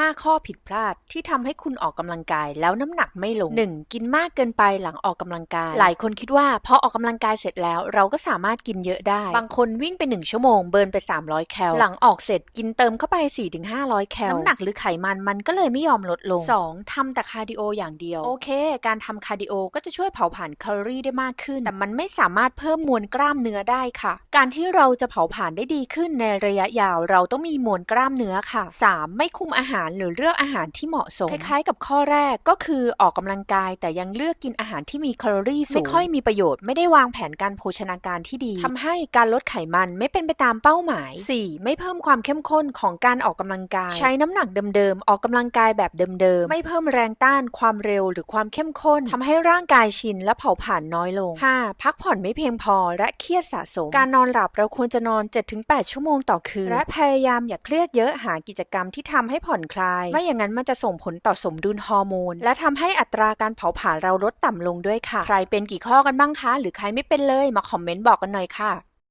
5 ข้อผิดพลาดที่ทำให้คุณออกกำลังกายแล้วน้ำหนักไม่ลง 1. กินมากเกินไปหลังออกกำลังกาย หลายคนคิดว่าพอออกกำลังกายเสร็จแล้ว เราก็สามารถกินเยอะได้ บางคนวิ่งไป 1 ชั่วโมงเบิร์นไป 300 แคล หลังออกเสร็จกินเติมเข้าไป 4-500 แคล น้ำหนักหรือไขมันมันก็เลยไม่ยอมลดลง 2. ทำแต่คาร์ดิโออย่างเดียว โอเค การทำคาร์ดิโอก็จะช่วยเผาผลาญแคลอรี่ได้มากขึ้น แต่มันไม่สามารถเพิ่มมวลกล้ามเนื้อได้ค่ะ การที่เราจะเผาผลาญได้ดีขึ้นในระยะยาว เราต้องมีมวลกล้ามเนื้อค่ะ 3. ไม่คุมอาหารหรือเลือกอาหารที่เหมาะสม คล้ายๆ กับข้อแรกก็คือออกกำลังกาย แต่ยังเลือกกินอาหารที่มีแคลอรี่สูงไม่ค่อยมีประโยชน์ไม่ได้วางแผนการโภชนาการที่ดีทำให้การลดไขมันไม่เป็นไปตามเป้าหมาย 4. ไม่เพิ่มความเข้มข้นของการออกกำลังกาย ใช้น้ำหนักเดิมๆออกกำลังกายแบบเดิมๆไม่เพิ่มแรงต้านความเร็วหรือความเข้มข้นทำให้ร่างกายชินและเผาผลาญน้อยลง 5. พักผ่อนไม่เพียงพอและเครียดสะสม การนอนหลับเราควรจะนอน 7-8 ชั่วโมงต่อคืน และพยายามอย่าเครียดเยอะหากิจกรรมที่ทำให้ผ่อนคลาย ไม่อย่างนั้นมันจะส่งผลต่อสมดุลฮอร์โมน และทำให้อัตราการเผาผลาญเราลดต่ำลงด้วยค่ะ ใครเป็นกี่ข้อกันบ้างคะ หรือใครไม่เป็นเลยมาคอมเมนต์บอกกันหน่อยค่ะ